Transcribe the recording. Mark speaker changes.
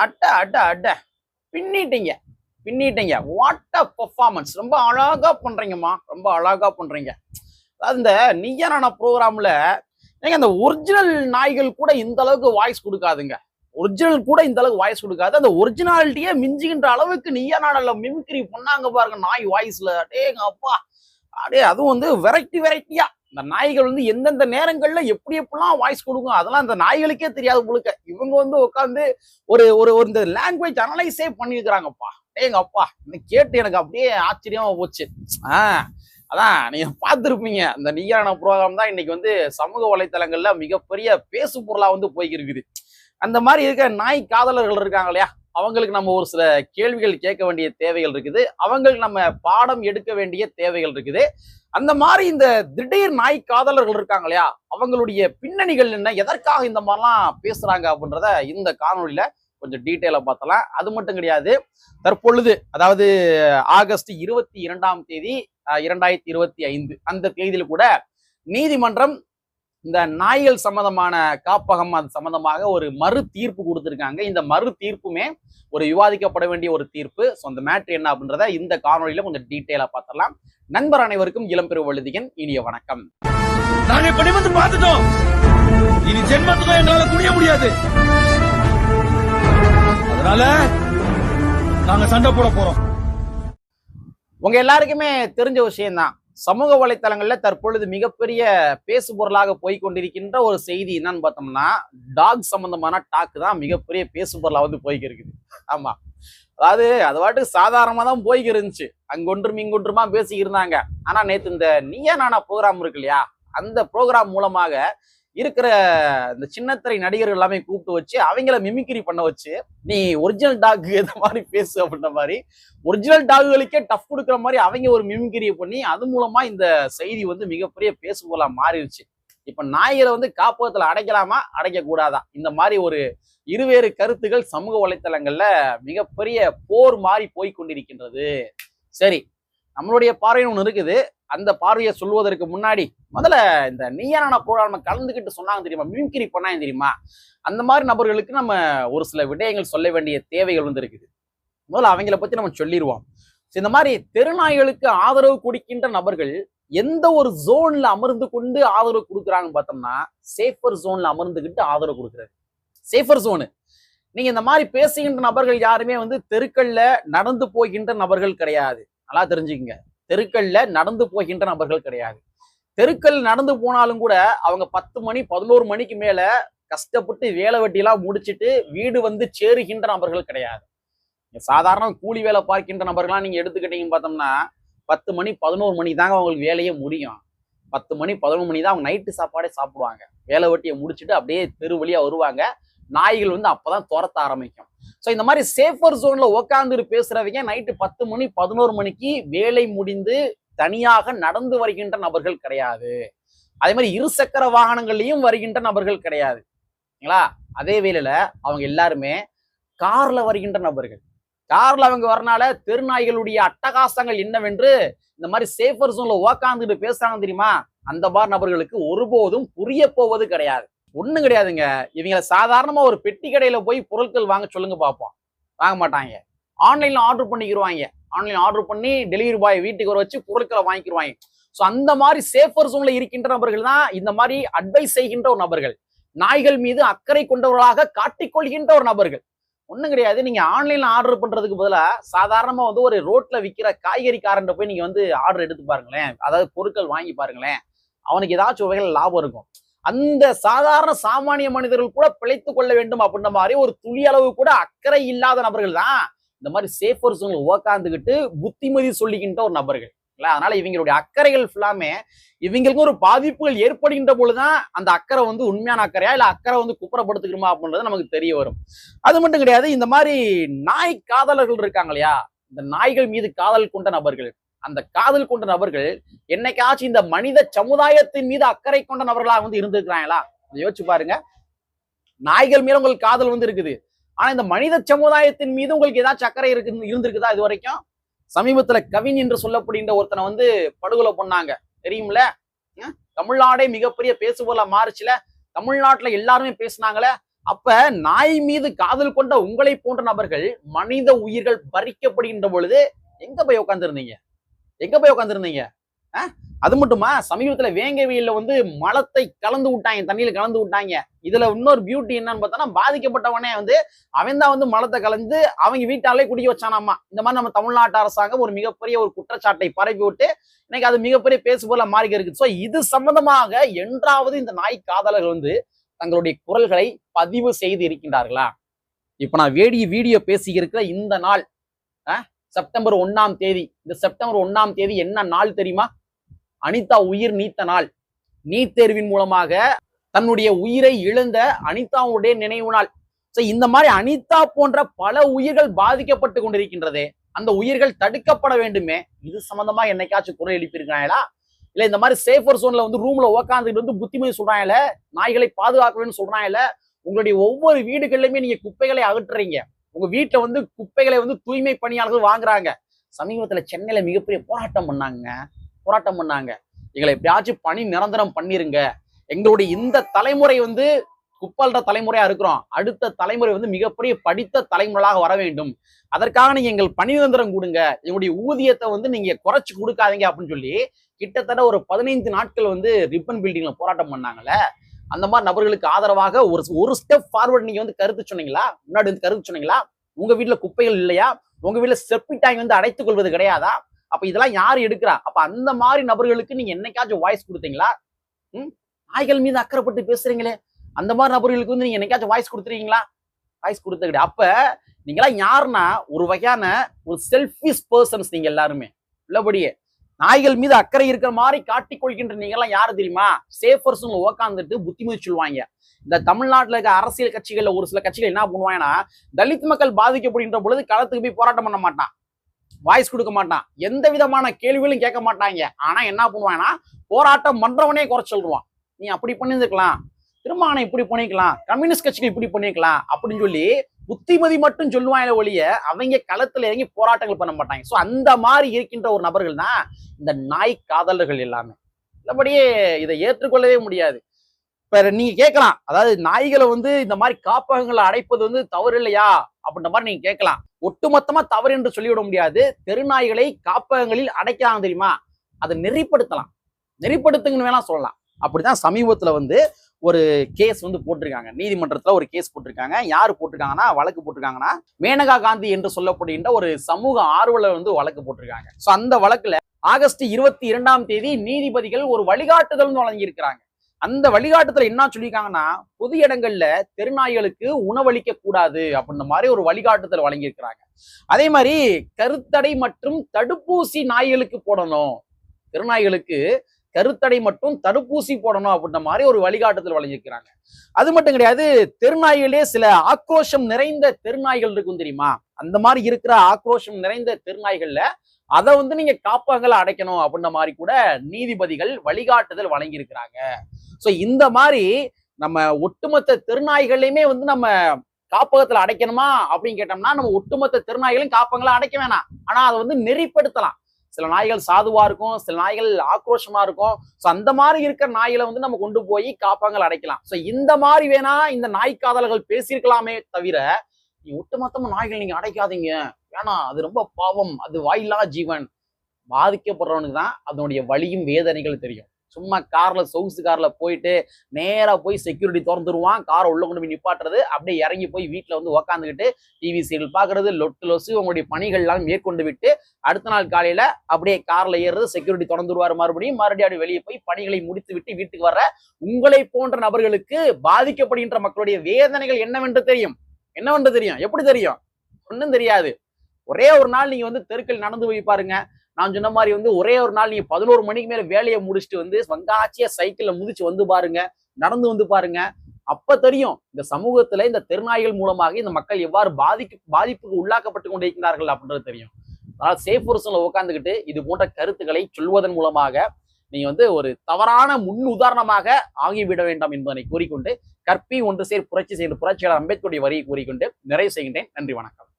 Speaker 1: அட்ட அட்ட அட்ட பின்னிட்டீங்க பின்னிட்டீங்க. வாட் அ பெர்ஃபார்மன்ஸ் ரொம்ப அழகா பண்றீங்கம்மா. ரொம்ப அழகா பண்றீங்க. அதாவது இந்த நீயான ப்ரோக்ராம்ல ஏங்க அந்த ஒரிஜினல் நாய்கள் கூட இந்த அளவுக்கு வாய்ஸ் கொடுக்காதுங்க. ஒரிஜினல் கூட இந்த அளவுக்கு வாய்ஸ் கொடுக்காது. அந்த ஒரிஜினாலிட்டியே மிஞ்சுகின்ற அளவுக்கு நீயா நாடல்ல மிமிக்ரி பண்ணாங்க பாருங்க நாய் வாய்ஸ்ல அடேங்க அப்பா. அடே அதுவும் வந்து வெரைட்டி வெரைட்டியா இந்த நாய்கள் வந்து எந்தெந்த நேரங்கள்ல எப்படி எப்படிலாம் வாய்ஸ் கொடுக்கும் அதெல்லாம் அந்த நாய்களுக்கே தெரியாது முழுக்க இவங்க வந்து உட்காந்து ஒரு ஒரு ஒரு இந்த லாங்குவேஜ் அனலைஸே பண்ணியிருக்கிறாங்கப்பா டேங்க அப்பா கேட்டு எனக்கு அப்படியே ஆச்சரியமா போச்சு. ஆஹ் அதான் நீங்க பார்த்துருப்பீங்க. இந்த நீயான ப்ரோக்ராம் தான் இன்னைக்கு வந்து சமூக வலைத்தளங்கள்ல மிகப்பெரிய பேசு பொருளா வந்து போய்க்கிருக்குது. அந்த மாதிரி இருக்க நாய் காதலர்கள் இருக்காங்க இல்லையா? அவங்களுக்கு நம்ம ஒரு சில கேள்விகள் கேட்க வேண்டிய தேவைகள் இருக்குது. அவங்களுக்கு நம்ம பாடம் எடுக்க வேண்டிய தேவைகள் இருக்குது. அந்த மாதிரி இந்த திடீர் நாய் காதலர்கள் இருக்காங்க இல்லையா அவங்களுடைய பின்னணிகள் என்ன எதற்காக இந்த மாதிரிலாம் பேசுறாங்க அப்படின்றத இந்த காணொலியில கொஞ்சம் டீட்டெயிலாக பார்த்தலாம் அது மட்டும் கிடையாது தற்பொழுது அதாவது ஆகஸ்ட் இருபத்தி இரண்டாம் தேதி இரண்டாயிரத்தி இருபத்தி ஐந்து அந்த தேதியில் கூட நீதிமன்றம் இந்த நாய்கள் சம்பந்தமான காப்பகம் அது சம்பந்தமாக ஒரு மறு தீர்ப்பு கொடுத்திருக்காங்க. இந்த மறு தீர்ப்புமே ஒரு விவாதிக்கப்பட வேண்டிய ஒரு தீர்ப்பு. ஸோ அந்த மேட்ரு என்ன அப்படின்றத இந்த காணொலியில கொஞ்சம் டீட்டெயிலா பார்த்தரலாம் நண்பர் அனைவருக்கும் இளம்பெரு வழுதியன் இனிய வணக்கம்.
Speaker 2: நாங்க பார்த்துட்டோம். இனி ஜென்மத்துக்கும் எங்களால குனிய முடியாது. அதனால நாங்க சண்டை போட போறோம்.
Speaker 1: உங்க எல்லாருக்குமே தெரிஞ்ச விஷயம்தான். சமூக வலைத்தளங்கள்ல தற்பொழுது மிகப்பெரிய பேசு பொருளாக போய்கொண்டிருக்கின்ற ஒரு செய்தி என்னன்னு பார்த்தோம்னா டாக் சம்பந்தமான டாக் தான் மிகப்பெரிய பேசு பொருளாக வந்து போய்க்கு இருக்குது ஆமா. அதாவது அது பாட்டுக்கு சாதாரணமாக தான் போய்க்கு இருந்துச்சு அங்கொன்றும் இங்கொன்றுமா பேசிக்கிருந்தாங்க இருந்தாங்க. ஆனா நேத்து இந்த நீயா நானா ப்ரோக்ராம் இருக்கு இல்லையா? அந்த ப்ரோக்ராம் மூலமாக இருக்கிற இந்த சின்னத்திரை நடிகர்கள் எல்லாமே கூப்பிட்டு வச்சு அவங்கள மிமிக்ரி பண்ண வச்சு நீ ஒரிஜினல் டாக் எந்த மாதிரி பேசு அப்படின்ற மாதிரி ஒரிஜினல் டாகுகளுக்கே டஃப் கொடுக்குற மாதிரி அவங்க ஒரு மிமிக்ரியை பண்ணி அது மூலமா இந்த செய்தி வந்து மிகப்பெரிய பேசுபொருளா மாறிடுச்சு. இப்ப நாய்களை வந்து காப்பகத்துல அடைக்கலாமா? அடைக்க கூடாதா இந்த மாதிரி ஒரு இருவேறு கருத்துகள் சமூக வலைத்தளங்கள்ல மிகப்பெரிய போர் மாறி போய் கொண்டிருக்கின்றது. சரி நம்மளுடைய பார்வைன்னு ஒன்று இருக்குது. அந்த பார்வையை சொல்வதற்கு முன்னாடி முதல்ல இந்த நீயான ப்ரோக்ராம் கலந்துக்கிட்டு சொன்னாங்க தெரியுமா? மிமிக்ரி பண்ணாங்க தெரியுமா? அந்த மாதிரி நபர்களுக்கு நம்ம ஒரு சில விடயங்கள் சொல்ல வேண்டிய தேவைகள் வந்து இருக்குது. முதல்ல அவங்கள பத்தி நம்ம சொல்லிடுவோம் So, இந்த மாதிரி தெருநாய்களுக்கு ஆதரவு கொடுக்கின்ற நபர்கள் எந்த ஒரு ஜோன்ல அமர்ந்து கொண்டு ஆதரவு கொடுக்குறாங்கன்னு பார்த்தோம்னா சேஃபர் ஜோன்ல அமர்ந்துகிட்டு ஆதரவு கொடுக்குறாரு. சேஃபர் ஜோனு நீங்க இந்த மாதிரி பேசுகின்ற நபர்கள் யாருமே வந்து தெருக்கள்ல நடந்து போகின்ற நபர்கள் கிடையாது. நல்லா தெரிஞ்சுக்கங்க. தெருக்கள்ல நடந்து போகின்ற நபர்கள் கிடையாது. தெருக்கள் நடந்து போனாலும் கூட அவங்க பத்து மணி பதினோரு மணிக்கு மேல கஷ்டப்பட்டு வேலை வெட்டிலாம் முடிச்சிட்டு வீடு வந்து சேருகின்ற நபர்கள் கிடையாது. சாதாரண கூலி வேலை பார்க்கின்ற நபர்கள்லாம் நீங்க எடுத்துக்கிட்டீங்கன்னு பார்த்தோம்னா பத்து மணி பதினோரு மணி தாங்க அவங்களுக்கு வேலையே முடியும். பத்து மணி பதினொரு மணி தான் அவங்க நைட்டு சாப்பாடே சாப்பிடுவாங்க. வேலை வெட்டியை முடிச்சுட்டு அப்படியே தெரு வழியாக வருவாங்க. நாய்கள் வந்து அப்பதான் துரத்த ஆரம்பிக்கும். ஸோ இந்த மாதிரி சேஃபர் ஜோன்ல உக்காந்துட்டு பேசுறவங்க நைட்டு பத்து மணி பதினோரு மணிக்கு வேலை முடிந்து தனியாக நடந்து வருகின்ற நபர்கள் கிடையாது. அதே மாதிரி இருசக்கர வாகனங்கள்லயும் வருகின்ற நபர்கள் கிடையாது. சரிங்களா அதே வேளையில அவங்க எல்லாருமே கார்ல வருகின்ற நபர்கள். கார்ல அவங்க வரனால தெருநாய்களுடைய அட்டகாசங்கள் என்னவென்று இந்த மாதிரி சேஃபர் ஜோன்ல உக்காந்துட்டு பேசுறாங்க தெரியுமா? அந்த மாதிரி நபர்களுக்கு ஒருபோதும் புரிய போவது கிடையாது. ஒன்றும் கிடையாதுங்க. இவங்களை சாதாரணமாக ஒரு பெட்டி கடையில் போய் பொருட்கள் வாங்க சொல்லுங்க பார்ப்போம் வாங்க மாட்டாங்க. ஆன்லைனில் ஆர்டர் பண்ணிக்கிருவாங்க. ஆன்லைன் ஆர்டர் பண்ணி டெலிவரி பாய் வீட்டுக்கு வர வச்சு பொருட்களை வாங்கிக்கிருவாங்க. ஸோ அந்த மாதிரி சேஃபர் ஜோன்ல இருக்கின்ற நபர்கள் தான் இந்த மாதிரி அட்வைஸ் செய்கின்ற ஒரு நபர்கள். நாய்கள் மீது அக்கறை கொண்டவர்களாக காட்டிக்கொள்கின்ற ஒரு நபர்கள். ஒன்றும் கிடையாது. நீங்கள் ஆன்லைனில் ஆர்டர் பண்ணுறதுக்கு பதிலாக சாதாரணமாக வந்து ஒரு ரோட்டில் விற்கிற காய்கறிக்காரன்ட்ட போய் நீங்கள் வந்து ஆர்டர் எடுத்து பாருங்களேன். அதாவது பொருட்கள் வாங்கி பாருங்களேன். அவனுக்கு ஏதாச்சும் வகையில் லாபம் இருக்கும். அந்த சாதாரண சாமானிய மனிதர்கள் கூட பிழைத்து கொள்ள வேண்டும் அப்படின்ற மாதிரி ஒரு துளி அளவு கூட அக்கறை இல்லாத நபர்கள் தான் இந்த மாதிரி சேஃபர் ஜோன்ல உக்காந்துக்கிட்டு புத்திமதி சொல்லிக்கின்ற ஒரு நபர்கள். அதனால இவங்களுடைய அக்கறைகள் ஃபுல்லாமே இவங்களுக்கும் ஒரு பாதிப்புகள் ஏற்படுகின்ற பொழுதுதான் அந்த அக்கறை வந்து உண்மையான அக்கறையா இல்ல அக்கறை வந்து குப்புறப்படுத்துக்கிறோமா அப்படின்றது நமக்கு தெரிய வரும். அது மட்டும் கிடையாது இந்த மாதிரி நாய் காதலர்கள் இருக்காங்க இல்லையா? இந்த நாய்கள் மீது காதல் கொண்ட நபர்கள் அந்த காதல் கொண்ட நபர்கள் என்னைக்காச்சும் இந்த மனித சமுதாயத்தின் மீது அக்கறை கொண்ட நபர்களா வந்து இருந்திருக்கிறாங்களா? யோசிச்சு பாருங்க. நாய்கள் மேல உங்களுக்கு காதல் வந்து இருக்குது. ஆனா இந்த மனித சமுதாயத்தின் மீது உங்களுக்கு ஏதாச்சும் அக்கறை இருக்கு இருந்திருக்குதா இது வரைக்கும்? சமீபத்துல கவின் என்று சொல்லப்படுகின்ற ஒருத்தனை வந்து படுகொலை பண்ணாங்க. தெரியும்ல? தமிழ்நாடே மிகப்பெரிய பேசுபொருளா மாறுச்சுல. தமிழ்நாட்டுல எல்லாருமே பேசினாங்களே. அப்ப நாய் மீது காதல் கொண்ட உங்களை போன்ற நபர்கள் மனித உயிர்கள் பறிக்கப்படுகின்ற பொழுது எங்க போய் உட்காந்துருந்தீங்க எங்க போய் உட்காந்துருந்தீங்க அது மட்டுமா? சமீபத்துல வேங்கவியில வந்து மலத்தை கலந்து விட்டாங்க தண்ணியில கலந்து விட்டாங்க. இதுல இன்னொரு பியூட்டி என்னன்னு பார்த்தோம்னா பாதிக்கப்பட்டவனே வந்து அவன் தான் வந்து மலத்தை கலந்து அவங்க வீட்டாலே குடிக்க வச்சானாமா. இந்த மாதிரி நம்ம தமிழ்நாட்டு அரசாங்கம் ஒரு மிகப்பெரிய ஒரு குற்றச்சாட்டை பரப்பி விட்டு இன்னைக்கு அது மிகப்பெரிய பேசுபொருளா மாறி இருக்கு ஸோ இது சம்பந்தமாக என்றாவது இந்த நாய் காதலர்கள் வந்து தங்களுடைய குரல்களை பதிவு செய்து இருக்கின்றார்களா? இப்ப நான் வேடிய வீடியோ பேசியிருக்கிற இந்த நாள் செப்டம்பர் ஒண்ணாம் தேதி. இந்த செப்டம்பர் ஒண்ணாம் தேதி என்ன நாள் தெரியுமா? அனிதா உயிர் நீத்த நாள். நீட் தேர்வின் மூலமாக தன்னுடைய உயிரை இழந்த அனிதாவுடைய நினைவு நாள். ஸோ இந்த மாதிரி அனிதா போன்ற பல உயிர்கள் பாதிக்கப்பட்டு கொண்டிருக்கின்றதே அந்த உயிர்கள் தடுக்கப்பட வேண்டுமே இது சம்பந்தமா என்னைக்காச்சும் குரல் எழுப்பியிருக்காங்களா இல்ல இந்த மாதிரி சேஃபர் சோன்ல வந்து ரூம்ல உக்காந்துட்டு வந்து புத்திமதி சொல்றாங்கல்ல நாய்களை பாதுகாக்கணும்னு சொல்றாங்கல்ல உங்களுடைய ஒவ்வொரு வீடுகள்லயுமே நீங்க குப்பைகளை அகற்றுறீங்க. உங்க வீட்டுல வந்து குப்பைகளை வந்து தூய்மை பணியாளர்கள் வாங்குறாங்க. சமீபத்துல சென்னையில மிகப்பெரிய போராட்டம் பண்ணாங்க. போராட்டம் பண்ணாங்க. எங்களை எப்படியாச்சும் பணி நிரந்தரம் பண்ணிருங்க. எங்களுடைய இந்த தலைமுறை வந்து குப்பால்ற தலைமுறையா இருக்கிறோம். அடுத்த தலைமுறை வந்து மிகப்பெரிய படித்த தலைமுறையாக வர வேண்டும். அதற்காக நீங்க எங்கள் பணி நிரந்தரம் கொடுங்க. எங்களுடைய ஊதியத்தை வந்து நீங்க குறைச்சு கொடுக்காதீங்க அப்படின்னு சொல்லி கிட்டத்தட்ட ஒரு பதினைந்து நாட்கள் வந்து ரிப்பன் பில்டிங்ல போராட்டம் பண்ணாங்கல்ல? அந்த மாதிரி நபர்களுக்கு ஆதரவாக ஒரு ஒரு ஸ்டெப் ஃபார்வர்ட் நீங்க வந்து கருத்து சொன்னீங்களா? முன்னாடி வந்து கருத்து சொன்னீங்களா? உங்க வீட்டுல குப்பைகள் இல்லையா? உங்க வீட்டுல செப்பி டேங்க் வந்து அடைத்துக் கொள்வது கிடையாதா? அப்ப இதெல்லாம் யார் எடுக்கிறா? அப்ப அந்த மாதிரி நபர்களுக்கு நீங்க என்னைக்காச்சும் வாய்ஸ் கொடுத்தீங்களா? ம்? நாய்கள் மீது அக்கறைப்பட்டு பேசுறீங்களே. அந்த மாதிரி நபர்களுக்கு வந்து நீங்க என்னைக்காச்சும் வாய்ஸ் கொடுத்துருக்கீங்களா? வாய்ஸ் கொடுத்த கிடையாது. அப்ப நீங்களாம் யாருன்னா ஒரு வகையான ஒரு செல்ஃபிஷ் பர்சன்ஸ் நீங்க எல்லாருமே. உள்ளபடியே. நாய்கள் மீது அக்கறை இருக்கிற மாதிரி காட்டிக்கொள்கின்ற கொள்கின்ற யாரு தெரியுமா? சேஃபர்ஸ் உக்காந்துட்டு புத்திமதி சொல்லுவாங்க. இந்த தமிழ்நாட்டில் இருக்க அரசியல் கட்சிகள்ல ஒரு சில கட்சிகள் என்ன பண்ணுவாங்கன்னா தலித் மக்கள் பாதிக்கப்படுகின்ற பொழுது களத்துக்கு போய் போராட்டம் பண்ண மாட்டான். வாய்ஸ் கொடுக்க மாட்டான். எந்த விதமான கேள்விகளும் கேட்க மாட்டாங்க. ஆனா என்ன பண்ணுவாங்கன்னா போராட்டம் பண்றவனே குறை சொல்லுவான். நீ அப்படி பண்ணியிருக்கலாம் திருமாவளவன் இப்படி பண்ணிக்கலாம் கம்யூனிஸ்ட் கட்சிகள் இப்படி பண்ணிக்கலாம் அப்படின்னு சொல்லி புத்திமதி மட்டும் சொல்லுவாங்க ஒழிய அவங்க களத்துல இறங்கி போராட்டங்கள் பண்ண மாட்டாங்க. ஸோ அந்த மாதிரி இருக்கின்ற ஒரு நபர்கள் தான் இந்த நாய் காதலர்கள் எல்லாமே. இல்லபடியே இதை ஏற்றுக்கொள்ளவே முடியாது. இப்ப நீங்க கேட்கலாம் அதாவது நாய்களை வந்து இந்த மாதிரி காப்பகங்களை அடைப்பது வந்து தவறு இல்லையா? அப்படின்ற மாதிரி நீங்க கேட்கலாம். ஒட்டுமொத்தமா தவறு என்று சொல்லிவிட முடியாது. தெருநாய்களை காப்பகங்களில் அடைக்கலாம் தெரியுமா? அதை நெறிப்படுத்தலாம். நெறிப்படுத்துங்கன்னு வேணா சொல்லலாம். அப்படிதான் சமீபத்துல வந்து ஒரு கேஸ் வந்து போட்டிருக்காங்க. நீதிமன்றத்துல ஒரு கேஸ் போட்டிருக்காங்க. யாரு போட்டிருக்காங்கன்னா வழக்கு போட்டிருக்காங்கன்னா மேனகா காந்தி என்று சொல்லப்படுகின்ற ஒரு சமூக ஆர்வலர் வந்து வழக்கு போட்டிருக்காங்க. ஸோ அந்த வழக்குல ஆகஸ்ட் இருபத்தி இரண்டாம் தேதி நீதிபதிகள் ஒரு வழிகாட்டுதல் வழங்கியிருக்கிறாங்க. அந்த வழிகாட்டுதல் என்ன சொல்லியிருக்காங்கன்னா பொது இடங்கள்ல தெருநாய்களுக்கு உணவளிக்க கூடாது அப்படின்ற மாதிரி ஒரு வழிகாட்டுதல் வழங்கியிருக்கிறாங்க. அதே மாதிரி கருத்தடை மற்றும் தடுப்பூசி நாய்களுக்கு போடணும். தெருநாய்களுக்கு கருத்தடை மட்டும் தடுப்பூசி போடணும் அப்படின்ற மாதிரி ஒரு வழிகாட்டுதல் வழங்கியிருக்கிறாங்க. அது மட்டும் கிடையாது தெருநாய்களே சில ஆக்ரோஷம் நிறைந்த தெருநாய்கள் இருக்கும் தெரியுமா? அந்த மாதிரி இருக்கிற ஆக்ரோஷம் நிறைந்த தெருநாய்கள்ல அதை வந்து நீங்க காப்பகங்களை அடைக்கணும் அப்படின்ற மாதிரி கூட நீதிபதிகள் வழிகாட்டுதல் வழங்கியிருக்கிறாங்க. சோ இந்த மாதிரி நம்ம ஒட்டுமொத்த தெருநாய்களையுமே வந்து நம்ம காப்பகத்துல அடைக்கணுமா அப்படின்னு கேட்டோம்னா நம்ம ஒட்டுமொத்த தெருநாய்களையும் காப்பகங்களை அடைக்க வேணாம். ஆனா அதை வந்து நெறிப்படுத்தலாம். சில நாய்கள் சாதுவா இருக்கும் சில நாய்கள் ஆக்ரோஷமா இருக்கும். ஸோ அந்த மாதிரி இருக்கிற நாய்களை வந்து நம்ம கொண்டு போய் காப்பாங்கள் அடைக்கலாம். ஸோ இந்த மாதிரி வேணா இந்த நாய் காதலர்கள் பேசியிருக்கலாமே தவிர நீ ஒட்டுமொத்தமா நாய்கள் நீங்க அடைக்காதீங்க. வேணாம் அது ரொம்ப பாவம். அது வாயில்லா ஜீவன். பாதிக்கப்படுறவனுக்கு தான் அதனுடைய வலியும் வேதனைகள் தெரியும். சும்மா கார்ல சொகுசு கார்ல போயிட்டு நேரா போய் செக்யூரிட்டி திறந்துருவான். காரை உள்ள கொண்டு போய் நிப்பாட்டுறது. அப்படியே இறங்கி போய் வீட்டுல வந்து உக்காந்துக்கிட்டு டிவி சீரியல் பாக்குறது லொட்டு லொசு உங்களுடைய பணிகள் எல்லாம் மேற்கொண்டு விட்டு அடுத்த நாள் காலையில அப்படியே கார்ல ஏறுறது செக்யூரிட்டி திறந்துருவாரு மறுபடியும். மறுபடியும் அப்படி வெளியே போய் பணிகளை முடித்து விட்டு வீட்டுக்கு வர உங்களை போன்ற நபர்களுக்கு பாதிக்கப்படுகின்ற மக்களுடைய வேதனைகள் என்னவென்று தெரியும்? என்னவென்று தெரியும்? எப்படி தெரியும்? ஒன்றும் தெரியாது. ஒரே ஒரு நாள் நீங்க வந்து தெருக்கள் நடந்து போய் பாருங்க. நான் சொன்ன மாதிரி வந்து ஒரே ஒரு நாள் நீங்க பதினோரு மணிக்கு மேல வேலையை முடிச்சுட்டு வந்து வங்காச்சியா சைக்கிள்ல முதிச்சு வந்து பாருங்க நடந்து வந்து பாருங்க. அப்ப தெரியும் இந்த சமூகத்துல இந்த தெருநாய்கள் மூலமாக இந்த மக்கள் எவ்வாறு பாதிக்கு பாதிப்புக்கு உள்ளாக்கப்பட்டு கொண்டிருக்கிறார்கள் அப்படின்றது தெரியும். அதனால சேஃப் பர்சன்ல உட்காந்துக்கிட்டு இது போன்ற கருத்துக்களை சொல்வதன் மூலமாக நீங்க வந்து ஒரு தவறான முன் உதாரணமாக ஆகிவிட வேண்டாம் என்பதனை கூறிக்கொண்டு கற்பி ஒன்று சேர் புரட்சி செய்கிற புரட்சியாளர் அம்பேத்கருடைய வரியை கூறிக்கொண்டு நிறைவு செய்கின்றேன். நன்றி வணக்கம்.